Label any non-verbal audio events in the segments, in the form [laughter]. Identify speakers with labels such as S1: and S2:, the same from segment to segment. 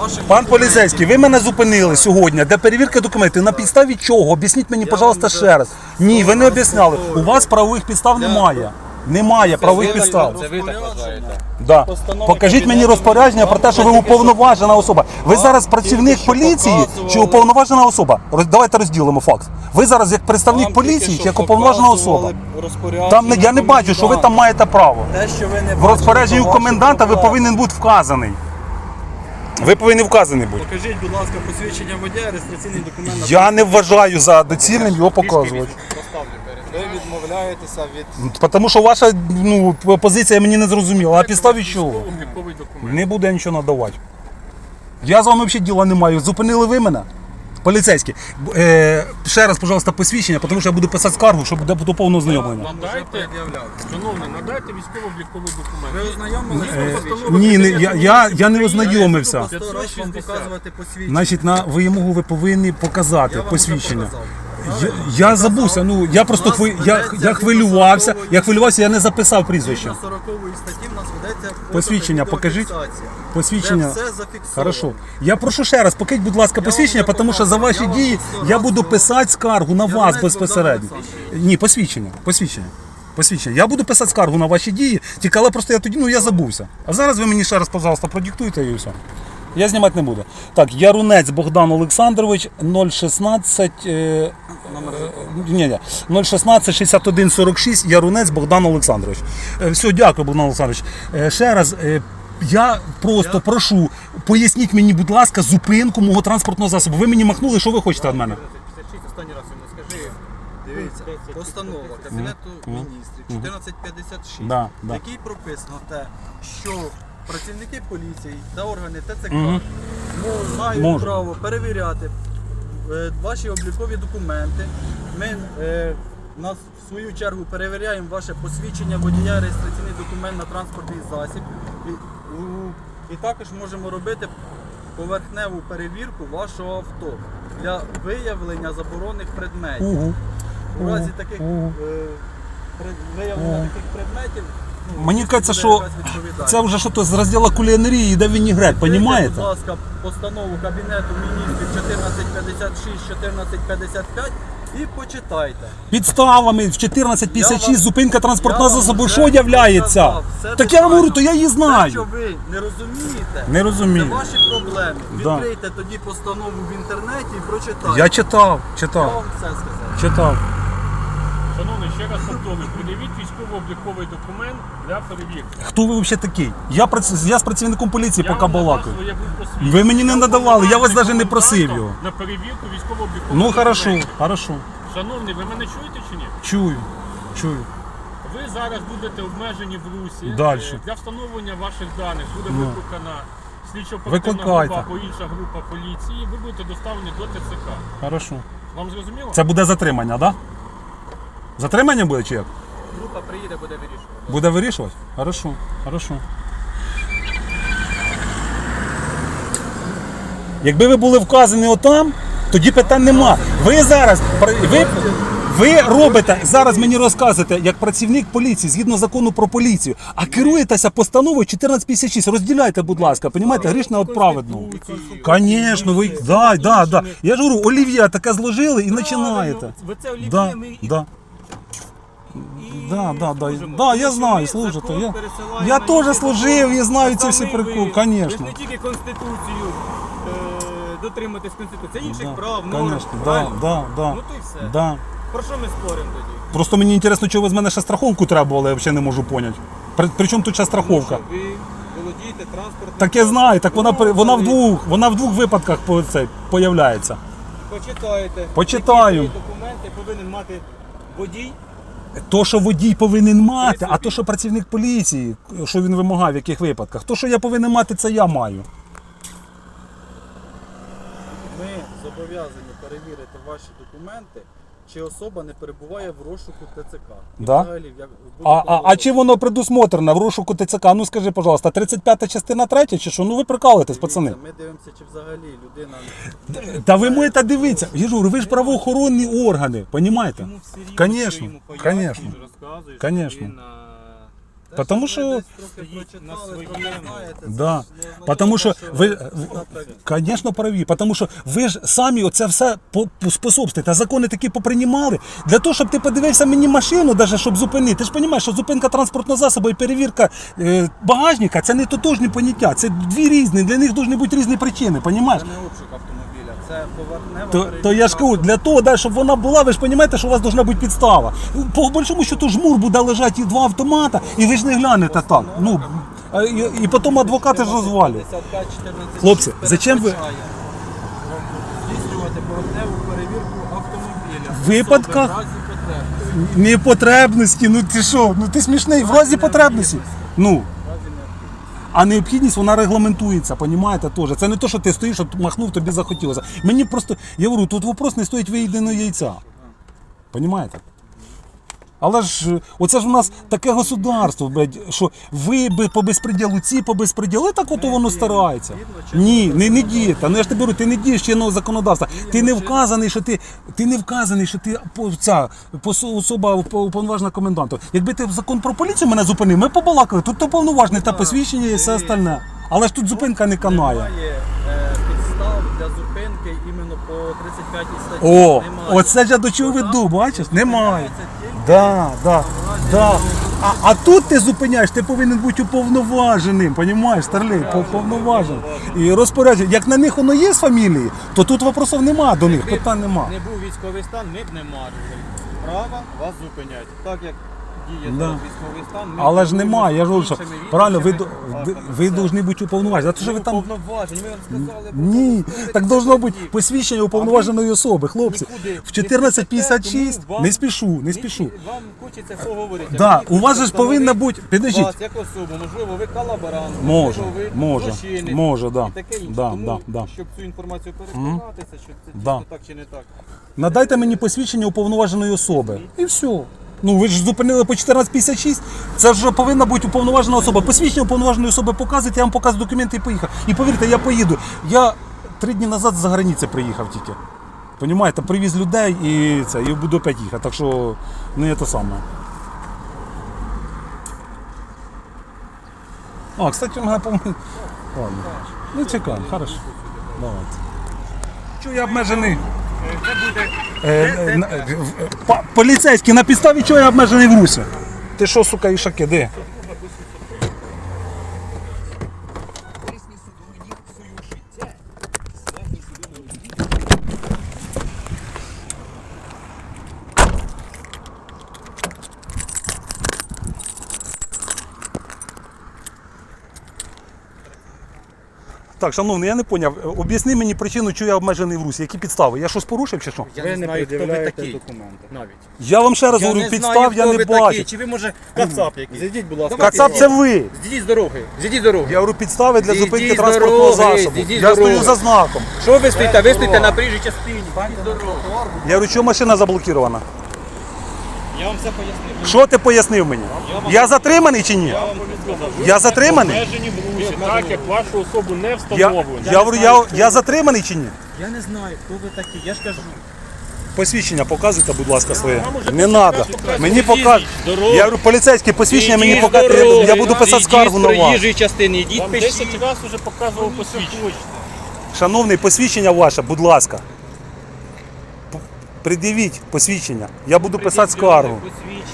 S1: ваших
S2: Пан поліцейський, ви мене зупинили сьогодні, де перевірка документів. На підставі чого? Об'ясніть мені, пожалуйста, ще раз. Ні, ви не об'ясняли. У вас правових підстав немає. Немає правових підстав.
S3: Це ви так вважаєте.
S2: Да. Покажіть мені розпорядження про те, що ви уповноважена особа. Ви зараз працівник поліції чи уповноважена особа? Роз- Давайте розділимо факт. Ви зараз як представник
S1: Вам
S2: поліції чи як уповноважена особа? Там не- я не бачу, що ви там маєте право.
S1: Те, що ви не
S2: В розпорядженні у коменданта ви повинен бути вказаний. Ви повинні вказаний бути.
S1: Покажіть, будь ласка, посвідчення водія, реєстраційний документ.
S2: Я не вважаю за доцільним його показувати.
S1: Ви відмовляєтеся від
S2: Тому що ваша ну, позиція мені не зрозуміла. А підставі чого? Не буде нічого надавати. Я з вами взагалі діла не маю. Зупинили ви мене? Поліцейські. Е, ще раз, пожалуйста, посвідчення, тому що я буду писати скаргу, щоб до, до повного знайомлення.
S3: Надайте, шановний, надайте військово-обліковий документ.
S1: Ви ознайомилися?
S3: Ні,
S1: з
S3: постанови
S2: Ні, не, я, я, я не ознайомився.
S1: Сто раз вам
S3: 560.
S1: показувати посвідчення.
S2: Значить, на вимогу ви повинні показати
S1: Я вам
S2: посвідчення.
S1: показав.
S2: Я, я забувся, ну я просто хви, я, я хвилювався, я хвилювався, я не записав прізвище.
S1: 40 статті в нас ведеться
S2: Посвідчення покажіть. Посвідчення.
S1: Де все зафіксовано.
S2: Хорошо. Я прошу ще раз, покажіть, будь ласка, посвідчення, тому що за ваші дії я буду писати скаргу на вас безпосередньо. Ні, посвідчення, посвідчення. Посвідчення. Я буду писати скаргу на ваші дії, тільки але просто я тоді ну я забувся. А зараз ви мені ще раз, пожалуйста, продиктуйте і все. Я знімати не буду. Так, Ярунець Богдан Олександрович 016. Е, ні, ні, 016 61 46 Ярунець Богдан Олександрович. Е, Все, дякую, Богдан Олександрович. Е, Ще раз. е, Я просто прошу, поясніть мені, будь ласка, зупинку мого транспортного засобу. Ви мені махнули, що ви хочете від мене?
S3: 56 останній раз йому скажи.
S1: Дивіться, постанова Кабінету міністрів 1456,
S2: Да, да.
S1: в якій прописано те, що працівники поліції та органи ТЦК
S2: Мгм.
S1: мо- мають
S2: Можуть.
S1: право перевіряти е, ваші облікові документи. Ми е, нас в свою чергу перевіряємо ваше посвідчення водія, реєстраційний документ на транспортний засіб. І, у- і також можемо робити поверхневу перевірку вашого авто для виявлення заборонених предметів.
S2: Угу.
S1: У разі таких е, пред- виявлення таких предметів.
S2: Мені кажеться, що. Це вже що то з розділу кулінарії йде вінігрет, понімаєте?
S1: Будь ласка, постанову Кабінету міністрів 1456, 1455 і почитайте.
S2: Підставами в 1456
S1: Я
S2: зупинка транспортного засобу, що являється? Так я вам говорю, то я її
S1: Те, що ви не розумієте,
S2: Не розумію.
S1: це ваші проблеми.
S2: Да.
S1: Відкрийте тоді постанову в інтернеті і прочитайте.
S2: Я читав,
S1: Я
S2: читав,
S1: вам все сказав.
S2: читав.
S3: Шановний, ще раз повторюю, пред'явіть військово-обліковий документ для перевірки.
S2: Хто ви взагалі такий? Я, прац- я з працівником поліції поки
S3: вам надав
S2: балакаю.
S3: своє посвідчення.
S2: Ви мені не надавали, я вас навіть не просив його.
S3: На перевірку військово-облікових
S2: Ну хорошо, хорошо.
S3: Шановний, ви мене чуєте чи ні?
S2: Чую, чую.
S3: Ви зараз будете обмежені в русі.
S2: Дальше.
S3: Е, Для встановлення ваших даних буде
S2: Ну.
S3: викликана слідчо-оперативна
S2: Викликайте.
S3: група або інша група поліції. Ви будете доставлені до ТЦК.
S2: Хорошо.
S3: Вам зрозуміло?
S2: Це буде затримання, так? Да? Затримання буде чи як?
S3: Група приїде, буде вирішувати.
S2: Буде вирішувати? Хорошо, хорошо. Якби ви були вказані отам, тоді питань нема. Ви зараз ви, ви робите зараз мені розказуєте як працівник поліції згідно закону про поліцію, а керуєтеся постановою 1456. Розділяйте, будь ласка, понімаєте, грішне від праведного. Звісно, ви да, да, да. Я ж говорю, олів'я таке зложили і починаєте.
S3: Ви це олів'є,
S2: Да,
S3: ми
S2: да. Да, да, да,
S3: служимо.
S2: да, я знаю, служите. Я, я теж служив, я знаю ці всі приколи, звісно.
S3: ж не тільки Конституцію е, дотримуєтесь Конституції, інших прав, норм,
S2: Конечно, да,
S3: правильно?
S2: да, да,
S3: Ну то й все.
S2: да.
S3: Про що ми споримо тоді?
S2: Просто мені інтересно, чого ви з мене ще страховку требували, я взагалі не можу поняти. При, при чому тут ще страховка?
S3: Що ви володієте транспортним.
S2: Так я знаю, так вона,
S3: Ну,
S2: при- вона в двох, вона в двох випадках по, це, появляється.
S3: Почитайте.
S2: Почитаю.
S3: Які документи повинен мати водій.
S2: То, що водій повинен мати, а то, що працівник поліції, що він вимагав, в яких випадках. То, що я повинен мати, це я маю.
S1: Ми зобов'язані перевірити ваші документи, чи особа не перебуває в розшуку ТЦК. І
S2: Да?
S1: взагалі, як- в
S2: А,
S1: будь-якому
S2: а, а чи воно предусмотрено в розшуку ТЦК? Ну скажи, пожалуйста, 35 частина 3 чи що? Ну ви прикалуєтесь, пацани.
S1: Дивіться, Ми дивимося, чи взагалі людина
S2: Та ви можете дивитися. Єжур, ви ж правоохоронні органи, понімаєте?
S3: Йому все рівно,
S2: Конечно,
S3: що йому
S2: конечно.
S3: пояснюєш, розказуєш,
S2: Конечно. Потому
S1: ви
S2: що- Да.
S1: ж
S2: Потому що ви, звісно, праві, тому що ви ж самі оце все по- по- способствуєте. Закони такі поприймали. Для того, щоб ти подивився мені машину, навіть щоб зупинити. Ти ж розумієш, що зупинка транспортного засобу і перевірка е, багажника це не тотожні поняття. Це дві різні, для них повинні бути різні причини, розумієш?
S1: Це поверхнева
S2: То, то я ж кажу, для того, да, щоб вона була, ви ж розумієте, що у вас повинна бути підстава. По большому счету жмур буде лежати і два автомата, і ви ж не глянете так. Ну, а, і, і потім адвокати ж розвалюють.
S1: 55, 14,
S2: Хлопці, зачем ви-
S1: передбачає вам здійснювати поверхневу перевірку автомобіля.
S2: В випадках-
S1: Особи в разі потреби.
S2: Непотребності, ну ти що? Ну ти смішний, в разі потребності. Ну. А необхідність вона регламентується, понімаєте теж. Це не те, що ти стоїш, от махнув, тобі захотілося. Мені просто, я говорю, тут вопрос не стоїть виїденого яйця. Понімаєте? Але ж е, оце ж у нас таке государство, блядь, що ви би по безпреділу, ці по безпреділу, і так от воно старається. Ні, не, не дієте. Ну я ж тебе говорю, ти не дієш чинного законодавства. Ти не вказаний, що ти, ти не вказаний, що ти ця особа уп- уповноважена коменданту. Якби ти закон про поліцію мене зупинив, ми побалакали. Тут ти повноважний та посвідчення і все остальне. Але ж тут зупинка не канає.
S1: Е, для зупинки іменно по 35 статті.
S2: О,
S1: Немає.
S2: оце ж я до чого веду, бачиш? Немає. Да, да, да. А, а тут ти зупиняєш, ти повинен бути уповноваженим, понімаєш, старлей, повноваженим. І розпорядження. Як на них воно є з фамілії, то тут вопросів нема до них, питань нема.
S1: Не був військовий стан, ми б не мали права вас зупиняти. Так як діє
S2: Да.
S1: зараз військовий стан, ми
S2: Але ж немає, я ж говорю, що
S1: іншими
S2: правильно, ви, до- ви, ви повинні бути уповноважені. А то, що ви там.
S1: Уповноважені, ми вам сказали. про
S2: Ні,
S1: це.
S2: так должно бути посвідчення уповноваженої особи, хлопці.
S1: Нікуди
S2: В 1456
S1: спішите, тому
S2: не спішу, не спішу.
S1: Вам хочеться поговорити.
S2: Да, у вас же ж повинна бути- підождіть.
S1: Вас як особу, можливо, ви колаборант,
S2: Може,
S1: можливо, ви
S2: може,
S1: злочинець
S2: може, да.
S1: і таке інше.
S2: Да,
S1: Тому,
S2: да, да.
S1: щоб цю інформацію переконатися, що це
S2: Да.
S1: дійсно так чи не так.
S2: Надайте мені посвідчення уповноваженої особи. І все. Ну ви ж зупинили по 1456. Це ж повинна бути уповноважена особа. Посвідчення уповноваженої особи показуєте, я вам показую документи і поїхав. І повірте, я поїду. Я три дні назад за границі приїхав тільки. Понімаєте, привіз людей і це, і буду опять їхати. Так що не те саме. А, кстати, мене по Ладно. Ну чекаємо, хорошо. Давайте. Чого я обмежений? Е, на- е, в- па- Поліцейський, на підставі чого я обмежений в русі? Ти що, сука, ішаки, де? Так, шановний, я не поняв. Об'ясни мені причину, чого я обмежений в русі. Які підстави? Я щось порушив чи що?
S1: Я
S3: не знаю, хто ви такий.
S1: документи.
S3: Навіть.
S2: Я вам ще раз говорю, підстав я не бачу.
S1: Чи ви може кацап якийсь? Зайдіть, будь ласка.
S2: Кацап це ви.
S1: Зійдіть з дороги. Зійдіть з дороги.
S2: Я говорю, підстави для
S1: Зійдіть
S2: зупинки транспортного засобу.
S1: зійдіть
S2: Я стою за знаком.
S1: Що ви стоїте? Ви стоїте на приїжджій частині. Зійдіть.
S2: Я говорю, що машина заблокірована?
S1: Я вам все пояснив.
S2: Що ти пояснив мені? Я затриманий чи ні? Я затриманий?
S3: Обмежені в русі, так як вашу особу не
S2: Я,
S3: встановлено.
S2: я говорю, я, я затриманий чи ні?
S1: Я не знаю, хто ви такі. Я ж кажу.
S2: Посвідчення показуйте, будь ласка, своє. Не треба. Мені
S3: Ідіть
S2: покажуть.
S3: з.
S2: Я говорю, поліцейське посвідчення мені
S1: Зійдіть
S2: покажуть. Я буду писати скаргу
S1: з
S2: на вас.
S1: проїжджої частини. Йдіть,
S3: Вам
S1: пишіть.
S3: 10 разів вже показував посвідчення.
S2: Шановний, посвідчення ваше, будь ласка. Пред'явіть посвідчення. Я буду писати скаргу.
S1: Посвідчення.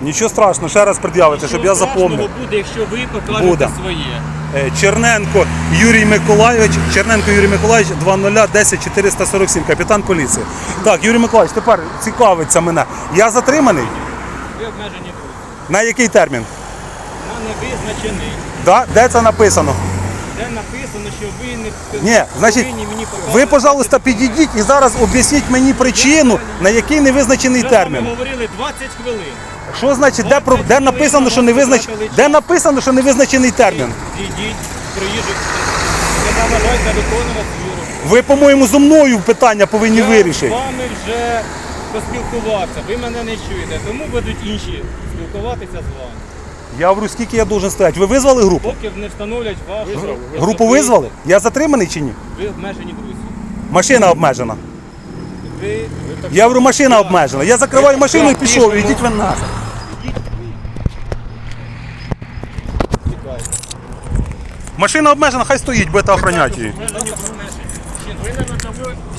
S2: Нічого страшного, ще раз пред'явите, щоб я запомнив.
S1: буде, якщо ви покажете
S2: Буде.
S1: своє.
S2: Е, Черненко Юрій Миколайович, Черненко Юрій Миколайович 2010 447, капітан поліції. Так, Юрій Миколайович, тепер цікавиться мене. Я затриманий?
S1: Ви обмежені тут.
S2: На який термін?
S1: На невизначений.
S2: Да? Де це написано?
S1: Де написано, що ви не
S2: Ні, значить,
S1: повинні мені
S2: ви, пожалуйста, підійдіть і зараз об'ясніть мені причину, на який невизначений
S1: Ми з вами
S2: термін.
S1: говорили 20 хвилин.
S2: Що значить, де, про- де написано, що не визнач... де написано, що невизначений термін?
S1: Не виконувати свою
S2: Ви, по-моєму, зо мною питання повинні
S1: Я з
S2: вирішити.
S1: вами вже поспілкувався, ви мене не чуєте, тому будуть інші спілкуватися з вами.
S2: Я говорю, скільки я должен стоять. Ви визвали групу?
S1: Поки не встановлять вас. Визвали.
S2: Групу визвали? Я затриманий чи ні?
S1: Ви обмежені друзі.
S2: Машина обмежена.
S1: Ви
S2: Я говорю, машина обмежена. Я закриваю машину і пішов. Ідіть ви нас. тікаєте. Машина обмежена, хай стоїть, будете охороняти її.
S3: Ви на мене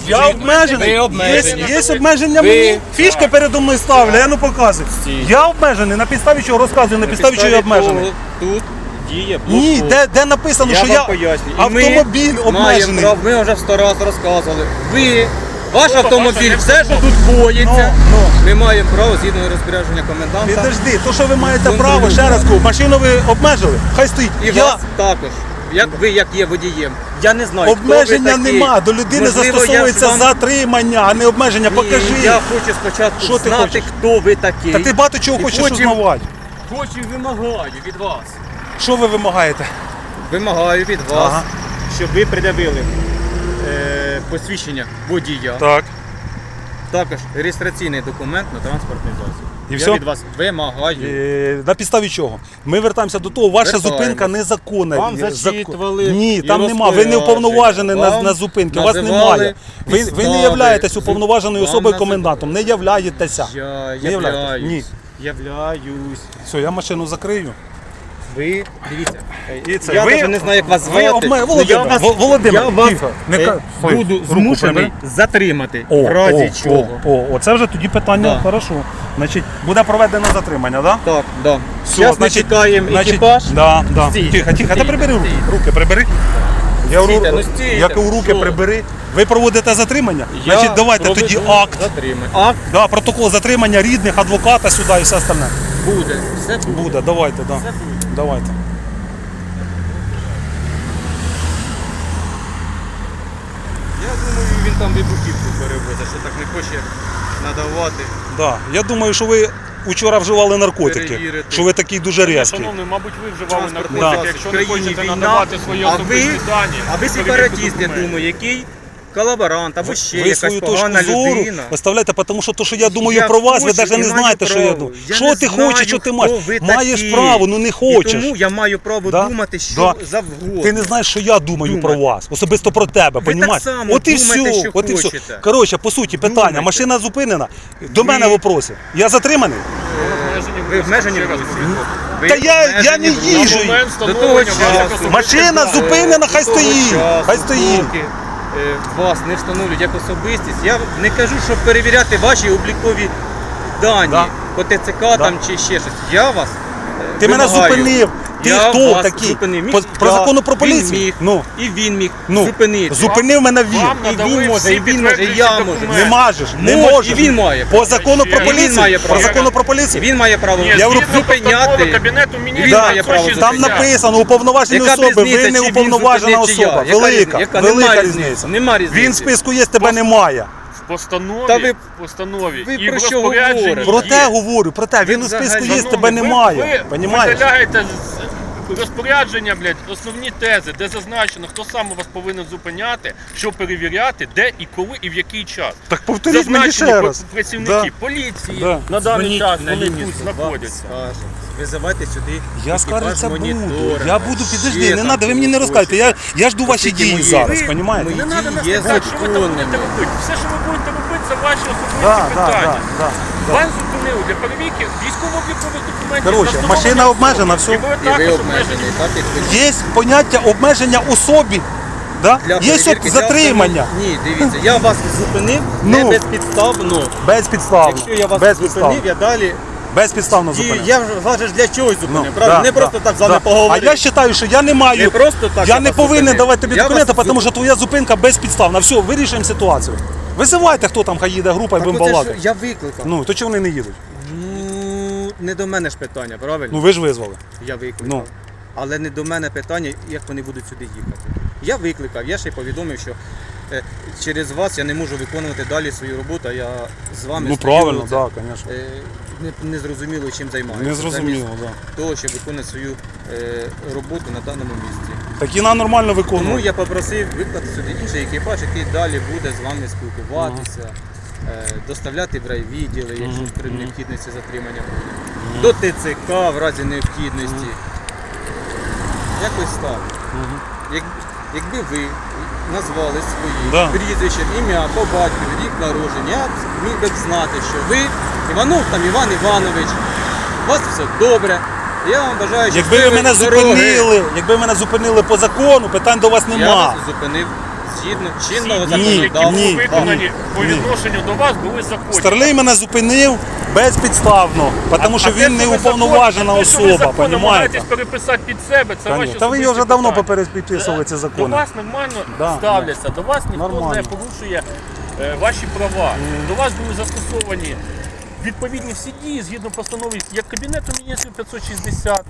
S2: я обмежений.
S4: Ви обмежені.
S2: Є, є обмеження
S4: Ви-
S2: мені. Фішки передо мною ставлю, я ну показую. Я обмежений, на підставі чого розказую, на підставі чого я обмежений.
S4: Тут діє блокпост.
S2: Ні, де, де написано,
S4: Я
S2: що
S4: вам
S2: я
S4: пояснюю. І
S2: автомобіль
S4: ми
S2: обмежений.
S4: маємо Ми вже сто раз розказували. Ви, ваш
S3: Ну,
S4: автомобіль, все, що тут коїться,
S2: Ну,
S4: ми маємо право згідно розпорядження коменданта.
S2: Підожди, то що ви маєте
S4: Ну,
S2: право,
S4: ну,
S2: ще раз кажу, машину ви обмежили, хай стоїть.
S4: І
S2: я...
S4: вас також. Як ви, як є водієм. Я не знаю, хто
S2: Обмеження
S4: ви
S2: нема, до людини
S4: Можливо, я
S2: застосовується
S4: ж вам-
S2: затримання, а не обмеження.
S4: Ні,
S2: Покажи.
S4: Я хочу спочатку
S2: Що ти
S4: знати,
S2: хочеш?
S4: хто ви такий.
S2: Та ти багато чого
S4: І
S2: хочеш
S4: потім-
S2: узнавати.
S4: Хочу і вимагаю від вас.
S2: Що ви вимагаєте?
S4: Вимагаю від вас,
S2: Ага.
S4: щоб ви пред'явили е, посвідчення водія.
S2: Так.
S4: Також реєстраційний документ на транспортний засіб.
S2: І
S4: Я
S2: все?
S4: від вас вимагаю.
S2: Е, На підставі чого? Ми вертаємося до того, ваша
S4: Вертаємо.
S2: зупинка незаконна.
S4: Вам
S2: Е,
S4: зачитували
S2: зако- Ні,
S4: і
S2: там нема. Ви не
S4: розпорядження.
S2: уповноважені на,
S4: Вам
S2: на зупинки. У вас
S4: називали
S2: немає. Ви, ви не
S4: підстави.
S2: являєтесь уповноваженою
S4: Вам
S2: особою
S4: назив-
S2: комендантом. Не являєтеся.
S4: Я
S2: Не являєтесь?
S4: являюсь.
S2: Ні.
S4: Являюсь.
S2: Все, я машину закрию.
S4: Ви дивіться.
S2: І це
S4: я
S2: ви-
S4: навіть не знаю, як вас
S2: ви
S4: звати.
S2: обме-
S4: Ну, я
S2: Володимир,
S4: вас,
S2: Вол- Володимир,
S4: я вас
S2: тихо, не
S4: е,
S2: ка-
S4: буду
S2: руку
S4: змушений
S2: прибери.
S4: затримати.
S2: О,
S4: в разі
S2: о,
S4: чого.
S2: О, о, оце вже тоді питання.
S4: Да.
S2: Хорошо. Значить, буде проведено затримання, так? Да?
S4: Так, да. Зараз ми чекаємо екіпаж.
S2: Да, да.
S4: Стійте,
S2: Тихо, тихо, та
S4: стійте,
S2: прибери руки.
S4: стійте.
S2: Руки прибери. Я
S4: Стійте,
S2: ру-
S4: ну стійте,
S2: руки
S4: що?
S2: прибери. Ви проводите затримання?
S4: Я
S2: Значить, давайте тоді акт.
S4: Затримання. Акт
S2: Да, протокол затримання рідних, адвоката сюди і все остальне.
S4: буде. Все буде.
S2: Буде, давайте, да.
S4: Все буде.
S2: Давайте.
S4: Я думаю, він там вибухівку перевозить, що так не хоче надавати.
S2: Да. Я думаю, що ви вчора вживали наркотики.
S4: Перевірити.
S2: Що ви такий дуже різкий.
S3: Шановний, мабуть, ви вживали
S4: Транспортний
S3: наркотики.
S4: засіб.
S3: Якщо не хочете надавати свої
S4: а
S3: особисті
S4: ви-
S3: дані,
S4: А ви сепаратіст, я
S3: документи.
S4: думаю, який колаборант або ще
S2: ви
S4: якась
S2: свою точку
S4: погана
S2: зору
S4: людина.
S2: оставляєте, тому що то, що я думаю
S4: Я
S2: про вас, ви
S4: хочу
S2: навіть
S4: і
S2: не
S4: маю
S2: знаєте, що я
S4: право.
S2: думаю.
S4: Я
S2: що
S4: не
S2: ти
S4: знаю,
S2: хочеш, що ти
S4: хто
S2: маєш?
S4: ви
S2: Маєш
S4: такі.
S2: право, ну не
S4: І
S2: хочеш.
S4: тому я маю право
S2: Да?
S4: думати, що
S2: Да.
S4: завгодно.
S2: Ти не знаєш, що я думаю
S4: Думати.
S2: про вас, особисто про тебе,
S4: Ви
S2: понімаєш?
S4: так само
S2: От і
S4: думайте,
S2: все,
S4: що
S2: от і все.
S4: хочете.
S2: Коротше, по суті, питання.
S4: Думайте.
S2: Машина зупинена. До мене вопроси. Я затриманий?
S4: Ви обмежені в русі? Ви
S2: Та я- я
S4: обмежені
S2: не
S4: в русі?
S2: їжджу.
S4: До того часу.
S2: Машина зупинена, хай
S4: До того
S2: стоїть.
S4: часу,
S2: Хай стоїть.
S4: поки, Вас не встановлюють як особистість. Я не кажу, щоб перевіряти ваші облікові дані
S2: Да.
S4: по ТЦК там чи ще щось. Я вас е,
S2: Ти мене
S4: вимагаю.
S2: зупинив. Ти
S4: Я
S2: хто
S4: вас
S2: такий?
S4: зупинив. Міг
S2: По- Про
S4: я,
S2: закону про
S4: він
S2: поліцію?
S4: міг,
S2: Ну.
S4: І він міг
S2: Ну,
S4: зупинити.
S2: Зупинив мене він.
S3: Вам
S4: І
S3: надали
S4: він може,
S3: всі
S4: і він може, і я
S3: підтверджуючі
S4: можу.
S3: документи.
S2: Не можеш, не
S4: Може,
S2: можеш.
S4: і він має
S2: По закону про
S3: І він
S2: поліцію.
S4: має
S2: По
S4: право.
S2: закону про поліцію.
S4: Він має право
S3: Ні,
S2: Я говорю,
S3: згідно постанови
S4: зупиняти.
S3: Кабінету
S4: Він
S3: міністрів
S4: має право
S3: 160.
S2: Там написано уповноважені
S4: Яка
S2: особи,
S4: різниця,
S2: ви
S4: чи
S2: не
S4: він
S2: уповноважена
S4: зупинив, чи я?
S2: особа.
S4: Яка
S2: Велика?
S4: Яка?
S2: велика
S4: Нема
S2: різниця.
S4: Нема різниці.
S2: Він в списку є, тебе немає.
S3: Постанові,
S4: Та ви-
S3: в постанові
S4: ви
S3: і
S4: про
S3: в
S4: що
S3: розпорядженні
S4: говорите?
S2: Про
S3: є.
S2: те говорю, про те. Він у списку
S4: взагалі-
S2: є,
S3: Шановний,
S2: тебе
S3: ви-
S2: немає.
S3: Ви
S2: Понімаєш?
S3: видаляєте з розпорядження, блядь, основні тези, де зазначено, хто саме вас повинен зупиняти, що перевіряти, де і коли і в який час.
S2: Так повторіть мені ще раз.
S3: працівники
S2: Да.
S3: поліції
S2: Да.
S3: на даний
S4: Дзвоніть
S3: час
S4: на
S3: вони
S4: лінію
S3: тут
S4: 102,
S3: знаходяться.
S4: скаже. Визивайте сюди.
S2: Я
S4: екіпаж
S2: скаржитися буду.
S4: монітора.
S2: Я буду, підожди,
S4: Ще
S2: не
S4: там
S2: треба, ви мені не
S4: чого
S2: розказуєте. Я, я жду ваші
S4: Оскільки
S2: дії
S4: мої-
S2: зараз,
S4: мої
S3: Не треба нас
S4: Є
S3: питати, що ви там
S4: законними.
S3: будете робити. Все, що ви будете робити, це ваші особисті
S2: Да, да,
S3: питання.
S2: да, да.
S3: Вас зупинили для перевірки військово-облікових документів.
S2: Коротше,
S3: на
S2: машина обмежена, все.
S3: І ви
S4: І ви
S3: також
S4: обмежені,
S3: обмежені.
S4: так як ви
S2: Є поняття обмеження особі. Да?
S4: Для
S2: Є
S4: перевірки
S2: от
S4: для
S2: затримання.
S4: Ні, дивіться, я вас зупинив
S2: Ну.
S4: не безпідставно.
S2: Безпідставно.
S4: Якщо я вас
S2: Безпідставно.
S4: зупинив, я далі
S2: Безпідставно зупинив.
S4: Я вас для чогось зупинив,
S2: Ну,
S4: правда?
S2: да,
S4: не просто
S2: да,
S4: так з вами
S2: да.
S4: поговорити.
S2: А я вважаю, що я не маю.
S4: Не просто так
S2: я
S4: я
S2: не
S4: вас
S2: повинен
S4: зупинив.
S2: давати тобі
S4: Я
S2: документи,
S4: вас
S2: тому що твоя зупинка безпідставна. Все, вирішуємо ситуацію. Визивайте, хто там хай їде група і
S4: Так
S2: будемо
S4: ж я викликав.
S2: Ну, то чого вони не їдуть?
S4: Ну, не до мене ж питання, правильно?
S2: Ну ви ж визвали.
S4: Я викликав.
S2: Ну.
S4: Але не до мене питання, як вони будуть сюди їхати. Я викликав, я ще й повідомив, що е, через вас я не можу виконувати далі свою роботу, а я з вами
S2: Ну правильно, так, звісно.
S4: е, не, не зрозуміло, чим займаюся.
S2: Не зрозуміло, так.
S4: того, щоб виконувати свою е, роботу на даному місці.
S2: Так і на нормально
S4: Тому я попросив викликати сюди інший екіпаж, який далі буде з вами спілкуватися, е, доставляти в райвідділи, якщо при необхідності затримання буде. До ТЦК в разі необхідності. Якось так. Як, якби ви назвали свої
S2: Да.
S4: прізвище, ім'я, по батькові, рік народження, я б міг би б знати, що ви Іванов там Іван Іванович, у вас все добре, Я вам бажаю
S2: Якби ви мене зупинили, якби мене зупинили по закону, питань до вас
S4: Я
S2: нема.
S4: вас зупинив згідно чинного
S3: дії, які були
S2: ні,
S3: виконані
S2: ні,
S3: по
S2: ні.
S3: відношенню до вас, були законні.
S2: Старлей мене зупинив безпідставно, тому що він не уповноважена
S3: що ви
S2: особа, понімаєте?
S3: переписати під себе, це ваші
S2: Та ви його вже давно
S3: питання.
S2: попереписували ці
S3: До
S2: закони.
S3: вас нормально
S2: Да,
S3: ставляться, до вас ніхто
S2: Нормально.
S3: не порушує е, ваші права. До вас були застосовані відповідні всі дії згідно постанови як Кабінету міністрів 560.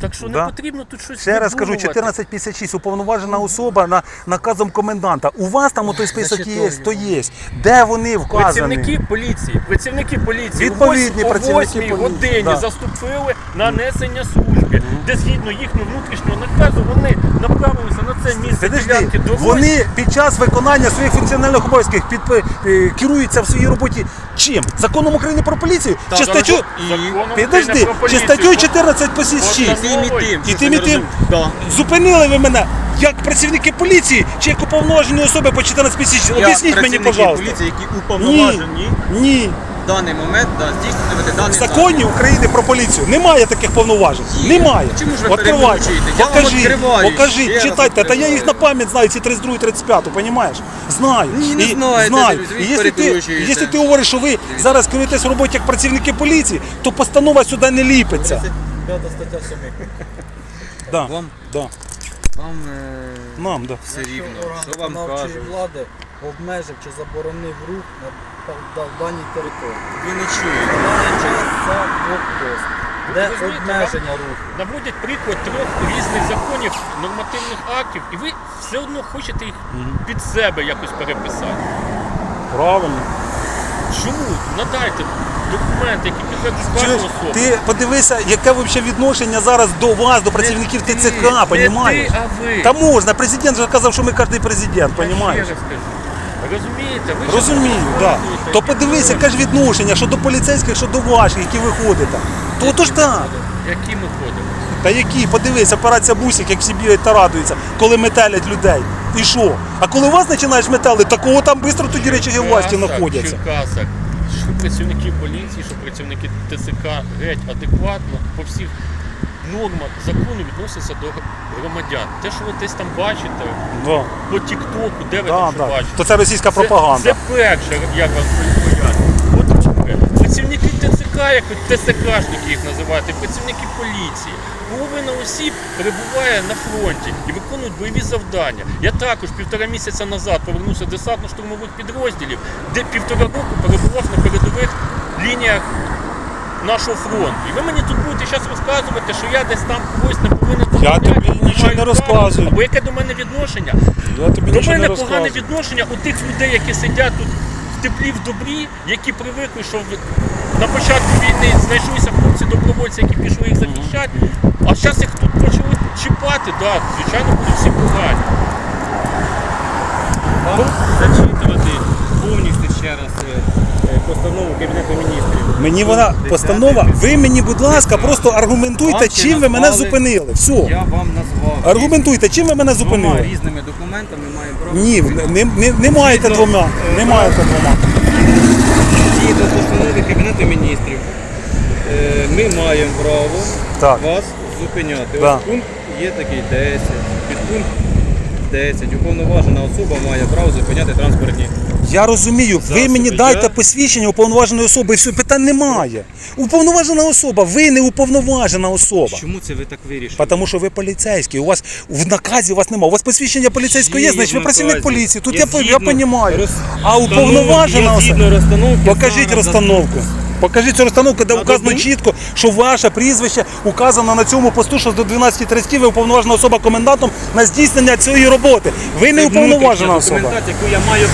S3: Так що
S2: Да.
S3: не потрібно тут щось
S2: Ще раз кажу,
S3: видумувати.
S2: 1456, уповноважена особа на наказом коменданта. У вас там той список є, то є. Де вони вказані?
S3: Працівники поліції, працівники поліції
S2: Відповідні
S3: о
S2: працівники
S3: 8
S2: поліції,
S3: годині
S2: да.
S3: заступили на несення служби, де згідно їхнього внутрішнього наказу вони направилися на це місце
S2: Підожди,
S3: ділянки дороги.
S2: вони під час виконання своїх функціональних обов'язків під, е, керуються в своїй роботі чим? Законом України про поліцію? Чи статтю?
S4: і-
S3: Законом
S2: Підожди,
S3: про
S2: чи
S3: поліцію.
S2: статтю 14 по 6?
S4: І тим, і тим.
S2: І тим, і тим.
S4: Да.
S2: Зупинили ви мене як працівники поліції чи як уповноважені особи по 14 тисяч?
S4: Як
S2: Об'ясніть мені,
S4: працівники
S2: пожалуйста.
S4: поліції, які
S2: Ні,
S4: уповноважені
S2: ні.
S4: В даний момент да, здійснювати
S2: В
S4: даний
S2: законі України про поліцію немає таких повноважень.
S4: Є.
S2: Немає.
S4: Чому ж ви
S2: Откривайте.
S4: Я вам
S2: Покажіть,
S4: відкриваю,
S2: покажіть,
S4: раз
S2: читайте. Та я їх на пам'ять знаю, ці 32 35 понімаєш? Знаю.
S4: Ні, не
S2: І
S4: знаєте,
S2: знаю.
S4: ви
S2: І якщо ти,
S4: перекручуєте.
S2: якщо ти говориш, що ви зараз керуєтесь в роботі як працівники поліції, то постанова сюди не ліпиться.
S1: 35 стаття 7. [laughs]
S2: Да.
S4: Вам,
S2: Да.
S4: вам е,
S2: Нам, да.
S4: все рівно. Що вам
S1: виконавчої
S4: кажуть?
S1: влади обмежив чи заборонив рух на та- та- даній території.
S4: Ви не чуєте.
S1: даний час це блокпост, де обмеження руху.
S3: наводять приклад трьох різних законів, нормативних актів, і ви все одно хочете їх під себе якось переписати.
S2: Правильно.
S3: Чому? Надайте документи, які підтверджують вашу особу.
S2: ти подивися, яке взагалі відношення зараз до вас, до працівників
S3: Не
S2: ТЦК,
S3: ти,
S2: понімаєш?
S3: а ви.
S2: Та можна, президент вже казав, що ми кожен президент,
S3: Я
S2: понімаєш?
S3: ще раз кажу. Розумієте? Ви
S2: Розумію, так.
S3: розказуєте,
S2: То подивись, яке ж відношення, що до поліцейських, що до ваших, які ви ходите. То то ж так.
S3: Які ми ходимо?
S2: Та які, подивись, операція бусик, як всі бігають та радуються, коли метелять людей. І що? А коли вас починаєш метелити, такого там швидко тоді речі власті знаходяться.
S3: В Черкасах, що працівники поліції, що працівники ТЦК геть адекватно по всіх нормах закону відносяться до громадян. Те, що ви десь там бачите,
S2: Да.
S3: по Тіктоку, де ви
S2: Да,
S3: там що
S2: да.
S3: бачите.
S2: То це російська пропаганда.
S3: Це, перше, як вас пояснюють. По-друге, працівники ТЦК, як ви ТСКшники їх називаєте, працівники поліції. Половина осіб перебуває на фронті і виконують бойові завдання. Я також півтора місяця назад повернувся з десантно-штурмових підрозділів, де півтора року перебував на передових лініях нашого фронту. І ви мені тут будете зараз розказувати, що я десь там когось не повинен
S2: Я тобі нічого не розказую.
S3: Або яке до мене відношення?
S2: Я тобі
S3: До
S2: нічого не
S3: мене погане
S2: розказую.
S3: відношення у тих людей, які сидять тут в теплі, в добрі, які привикли, що в- на початку війни знайшлися хлопці добровольці, які пішли їх захищати. А зараз їх тут почали чіпати, да, звичайно, будуть всі погані.
S4: Вам зачитувати повністю ще раз е, постанову Кабінету міністрів.
S2: Мені вона постанова. Ви мені, будь ласка, просто аргументуйте, чим ви мене
S4: назвали-
S2: зупинили. Все.
S4: Я вам назвав.
S2: Аргументуйте, чим ви мене
S4: Двома
S2: зупинили.
S4: різними документами маємо право.
S2: Ні, не, не, не маєте двома.
S4: е,
S2: Не маєте двома.
S4: Згідно постанови Кабінету міністрів, е, ми маємо право
S2: Так.
S4: вас зупиняти.
S2: Да.
S4: Ось пункт є такий 10. Підпункт 10. Уповноважена особа має право зупиняти транспортні.
S2: Я розумію, ви
S4: Засоби
S2: мені дайте посвідчення уповноваженої особи, і все, питань немає. Уповноважена особа, ви не уповноважена особа.
S4: Чому це ви так вирішили?
S2: Тому що ви поліцейський, у вас в наказі у вас немає. У вас посвідчення поліцейського є,
S4: Є
S2: значить ви
S4: в
S2: працівник
S4: наказі.
S2: поліції. Тут
S4: Є
S2: я, я
S4: згідно
S2: розумію. А уповноважена
S4: Є згідно
S2: особа.
S4: розстановки
S2: Покажіть
S4: зараз
S2: розстановку. Покажіть цю розстановку, де указано чітко, що ваше прізвище указано на цьому посту, що до 12.30 ви уповноважена особа комендантом на здійснення цієї роботи. Ви не уповноважена особа.
S4: документація, яку я маю.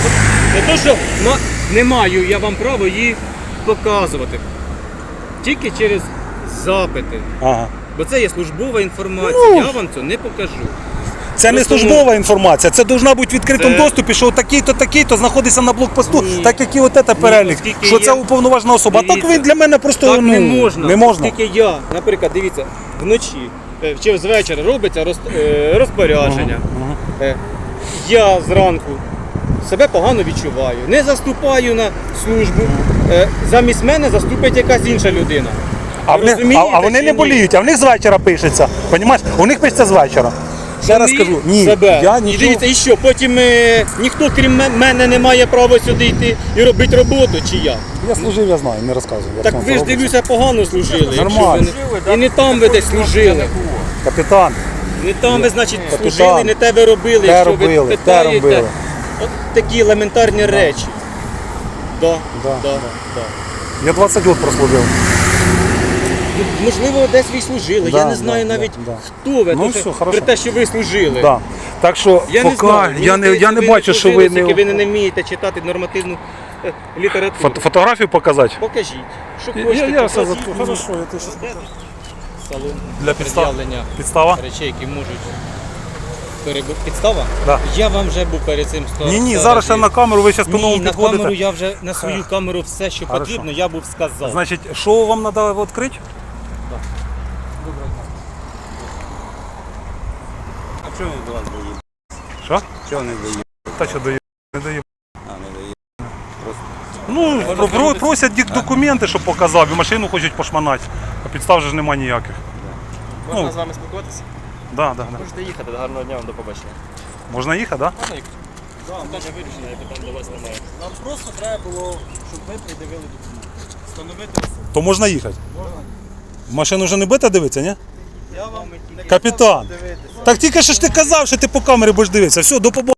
S4: Не то, що на- не маю, я вам право її показувати. Тільки через запити.
S2: Ага.
S4: Бо це є службова інформація.
S2: Ну.
S4: я вам це не покажу.
S2: Це не
S4: ну,
S2: службова інформація, це повинна бути в відкритому
S4: Це-
S2: доступі, що такий-то, такий-то знаходиться на блокпосту,
S4: Ні.
S2: так як і от це перелік,
S4: оскільки
S2: що
S4: є-
S2: це уповноважена особа. А так
S4: Дивіться.
S2: ви для мене просто
S4: Так
S2: ну,
S4: не можна.
S2: Не можна.
S4: Тільки я, наприклад, дивіться, вночі е, чи з вечора робиться роз, е, розпорядження. Е, Я зранку себе погано відчуваю, не заступаю на службу. Е, Замість мене заступить якась інша людина.
S2: А, вони, а,
S5: Розумієте
S2: а вони
S5: чи
S2: не
S5: ні?
S2: боліють, а в них з вечора пишеться. Понімаєш? У них пишеться з вечора. Ще раз кажу, ні,
S4: себе.
S2: я
S4: І
S2: нічого.
S4: дивіться, і що, потім е, ніхто крім ме- мене не має права сюди йти і робити роботу, чи як?
S2: Я служив, я знаю, не розказую. як
S4: Так
S2: воно
S4: ви ж
S2: робиться.
S4: дивлюся, погано служили. якщо
S2: Нормально.
S4: ви не- І не там ви десь служили.
S2: Капітан,
S4: Не там ви, значить,
S2: Капітан.
S4: служили, не те ви робили,
S2: те
S4: якщо
S2: робили,
S4: ви
S2: те
S4: питаєте.
S2: робили.
S4: От такі елементарні речі. Да,
S2: Да,
S4: да,
S2: да.
S4: да.
S2: Я 20 років прослужив.
S4: Можливо, десь ви й служили.
S2: Да,
S4: Я не знаю
S2: да,
S4: навіть
S2: да.
S4: хто ви.
S2: Ну,
S4: то,
S2: все, хорошо.
S4: Про те, що ви служили.
S2: Да. Так що
S4: Я не
S2: поки
S4: знаю.
S2: я не, я не бачу, що ви
S4: служили, тільки ви
S2: не
S4: не вмієте читати нормативну е, літературу.
S2: Фото- фотографію показати.
S4: Покажіть. Що
S2: Я,
S4: хочете,
S2: я все
S4: покажіть
S2: за хорошо, я те щас-
S4: Салон
S2: Для підстав.
S4: пред'явлення
S2: Підстава?
S4: речей, які можуть перебу... Підстава?
S2: Да.
S4: Я вам вже був перед цим сто
S2: Ні, ні, зараз ще на камеру ви зараз
S4: Ні,
S2: по-новому
S4: на камеру я вже на свою камеру все, що
S2: Хорошо.
S4: потрібно, я був сказав.
S2: Значить, що вам треба відкрити?
S6: Чого вони до вас доїдуть?
S2: Що?
S6: Чого не доїдуть?
S2: Та що дає? Не дає.
S6: А, не доїдуть.
S2: Ну, про- про- просять дік- документи, щоб показав, і машину хочуть пошманати. А підстав же ж немає ніяких.
S5: Можна
S2: Ну.
S5: з вами спілкуватися?
S2: Да, да, да.
S5: Можете їхати, гарного дня вам до побачення.
S2: Можна їхати, так? Да?
S5: Можна їхати? Питання вирішено, я питань до вас немає.
S1: Нам просто треба було, щоб ви придивили документи. Встановити особу.
S2: То можна їхати. Можна. Машину вже не будете дивитися, ні? Капітан. Так тільки що ж ти казав, що ти по камері будеш дивитися. Все, до побачення.